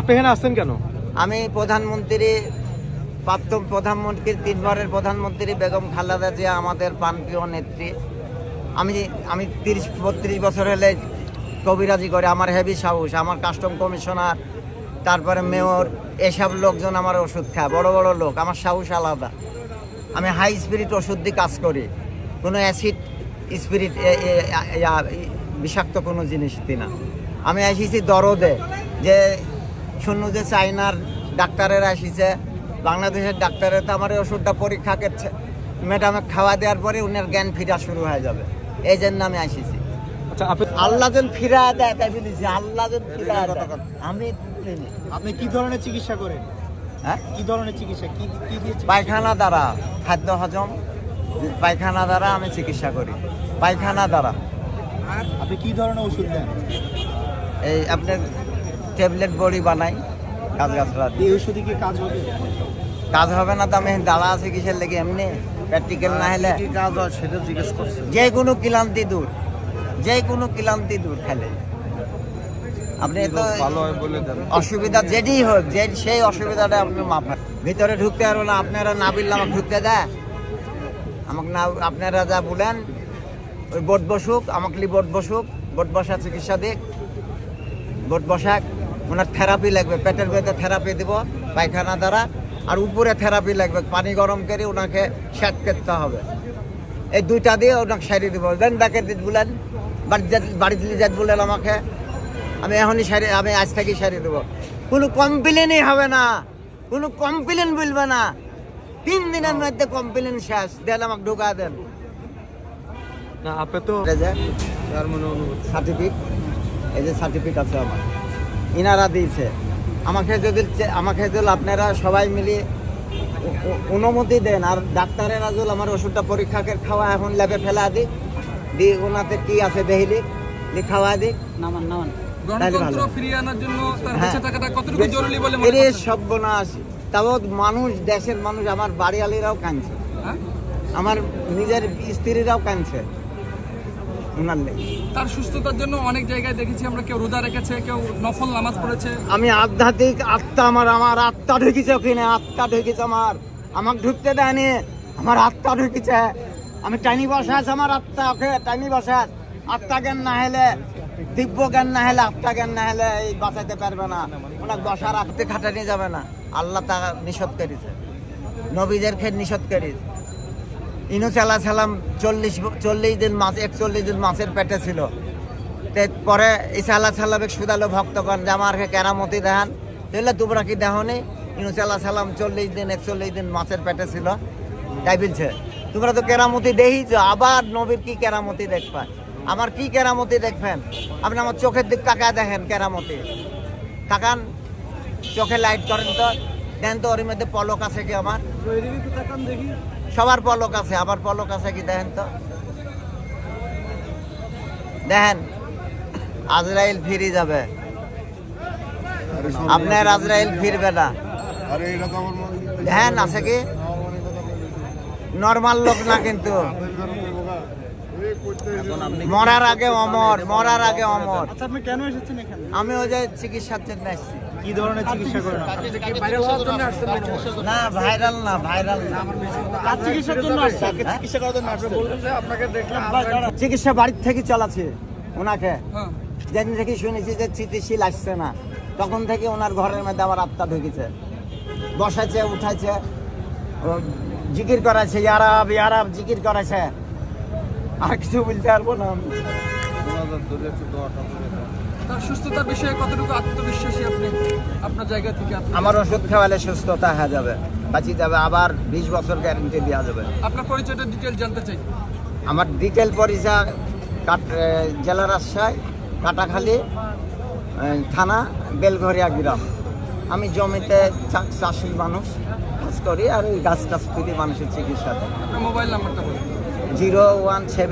আপনি এখানে আসছেন কেন? আমি প্রধানমন্ত্রী, প্রাক্তন প্রধানমন্ত্রীর তিনবারের প্রধানমন্ত্রী বেগম খালেদা জিয়া, আমাদের প্রাণপ্রিয় নেত্রী। আমি আমি তিরিশ, বত্রিশ বছর হলে কবিরাজি করে, আমার হেভি সাহস, আমার কাস্টম কমিশনার তারপরে মেয়র এসব লোকজন আমার ওষুধ খায়, বড় বড় লোক, আমার সাহস আলাদা। আমি হাই স্পিরিট ওষুধ দিয়ে কাজ করি, কোনো অ্যাসিড স্পিরিট বিষাক্ত কোনো জিনিস দিই না। আমি এসেছি দরদে, যে শূন্য যে চাইনার ডাক্তারেরা এসেছে বাংলাদেশের ডাক্তারের তো আমার ওষুধটা পরীক্ষা করছে। ম্যাডামে খাওয়া দেওয়ার পরে উনার জ্ঞান ফিরা শুরু হয়ে যাবে। এই জন্য আমি এসেছি আচ্ছা আপনি আল্লাহ যেন ফিরা দেয় তাই বলেছি আল্লাহ যেন ফিরা আমি। আপনি কি ধরনের চিকিৎসা করেন? হ্যাঁ? কি ধরনের চিকিৎসা? কি কি দিয়ে পায়খানা দ্বারা খাদ্য হজম। পায়খানা দ্বারা আমি চিকিৎসা করি। পায়খানা দ্বারা। আপনি কি ধরনের ওষুধ দেন? এই আপনার ট্যাবলেট বড়ি বানাই গাছগাছরা দিয়ে ওষুধে কি কাজ হবে? কাজ হবে না তো আমি দাঁড়া আছে কিসের লেগে এমনি? প্র্যাকটিক্যাল না হলে। কি কাজ হয় সেটা জিজ্ঞেস করছে। যে কোনো ক্লান্তি দূর যে কোনো ক্লান্তি দূর খেলে। আপনি তো অসুবিধা যেটি হোক যে সেই অসুবিধাটা আপনি মাফা ভিতরে ঢুকতে পারব না আপনারা না বললে আমাকে ঢুকতে দেয়। আমাকে না আপনারা যা বলেন ওই বোট বসুক আমাকে লি বোট বসুক বোট বসা চিকিৎসা দিক। বোট বসাক। ওনার থেরাপি লাগবে পেটের ভেতরে থেরাপি দিব পায়খানা দ্বারা আর উপরে থেরাপি লাগবে পানি গরম করে ওনাকে সেট করতে হবে। এই দুইটা দিয়ে ওনাকে সারিয়ে দিব। দেন ব্যাকের দিন বলেন বাড়িতে বাড়িতে যাত বলেন আমাকে আমি এখনই সারি আমি আজ থেকেই সারিয়ে দেবো। কোনো কমপ্লেনই হবে না কোনো কমপ্লেন বলবে না। তিন দিনের মধ্যে কমপ্লেন শেষ দেন আমাকে ঢুকা দেন। না আপনি তো সার্টিফিকেট এই যে সার্টিফিকেট আছে আমার। ইনারা দিয়েছে। আমাকে যদি চে- আমাকে যদি আপনারা সবাই মিলিয়ে ও- অনুমতি দেন আর ডাক্তারেরা যদি আমার ওষুধটা পরীক্ষা করে খাওয়া এখন ল্যাবে ফেলা দিক দি ওনাতে কি আছে দেহিলি দি খাওয়া দিক নামান নামান। হ্যাঁ। মনে মানুষ দেশের মানুষ আমার কাঁদছে। হ্যাঁ? আমার নিজের স্ত্রীরাও কাঁদছে। ওনার তার সুস্থতার জন্য অনেক জায়গায় দেখেছি আমরা কেউ রোজা রেখেছে কেউ নফল নামাজ পড়েছে। আমি আধ্যাত্মিক আত্মা আমার আমার আত্মা ঢুকেছে ওখানে আত্মা ঢুকেছে আমার। আমাকে ঢুকতে দেয়নি আমার আত্মা ঢুকেছে। আমি টাইনি বসা আছে আমার আত্মা ওকে টাইনি বসা আছে। আত্মা জ্ঞান না হলে দিব্য জ্ঞান না হলে আত্মা জ্ঞান না হলে এই বাঁচাতে পারবে না। ওনাকে বসা রাখতে খাটানি যাবে না। আল্লাহ তা নিষেধ করেছে। নবীদের খেয়ে নিষেধ করেছে। আল্লাহ সালাম চল্লিশ চল্লিশ দিন মাস একচল্লিশ দিন মাসের পেটে ছিল। পরে ঈসা আল্লাহ সাল্লামে সুদালো ভক্তগণ যে আমাকে কেরামতি দেখান তাহলে তোমরা কি দেখনি ইনুস আল্লাহ সাল্লাম চল্লিশ দিন, একচল্লিশ দিন মাছের পেটে ছিল। তাই বলছে, তোমরা তো কেরামতি দেখিছ আবার নবীর কি কেরামতি দেখবা? আমার কি কেরামতি দেখবেন? আপনি আমার চোখের দিক তাকায় দেখেন কেরামতি। তাকান, চোখে লাইট করেন তো, দেন তো ওর মধ্যে পলক আছে কি আমার? সবার পলক আছে আবার পলক আছে কি দেখেন তো? দেখেন আজরাইল ফিরে যাবে। আপনার আজরাইল ফিরবে না। দেখেন আছে কি? নর্মাল লোক না কিন্তু। মরার আগে অমর মরার আগে অমর। আচ্ছা আমি ওই যে চিকিৎসার জন্য এসেছি। কি ধরনের চিকিৎসা করেন না ভাইরাল না ভাইরাল না। চিকিৎসার জন্য চিকিৎসা করার জন্য আসছে চিকিৎসা বাড়ির থেকে চালাচ্ছে ওনাকে। হ্যাঁ। যেদিন থেকে শুনেছি যে চিকিৎসিল আসছে না তখন থেকে ওনার ঘরের মধ্যে আমার আত্মা ঢুকেছে। বসাচ্ছে উঠাচ্ছে ও জিকির করাছে ইয়ারাব ইয়ারাব জিকির করাছে আর কিছু বলতে পারব না আমি। তার সুস্থতার বিষয়ে কতটুকু আত্মবিশ্বাসী আপনি? আপনার জায়গা থেকে আমার ওষুধ খাওয়ালে সুস্থতা হয়ে যাবে বাঁচিয়ে যাবে আবার বিশ বছর গ্যারেন্টি দেওয়া যাবে। আপনার পরিচয়টা ডিটেল জানতে চাই। আমার ডিটেল পরিচয় কাট জেলা রাজশাহী কাটাখালী থানা বেলঘরিয়া গ্রাম। আমি জমিতে চা- চাষি মানুষ কাজ করি আর ওই গাছ টাছ করি মানুষের চিকিৎসা মোবাইল নাম্বারটা জিরো ওয়ান সেভেন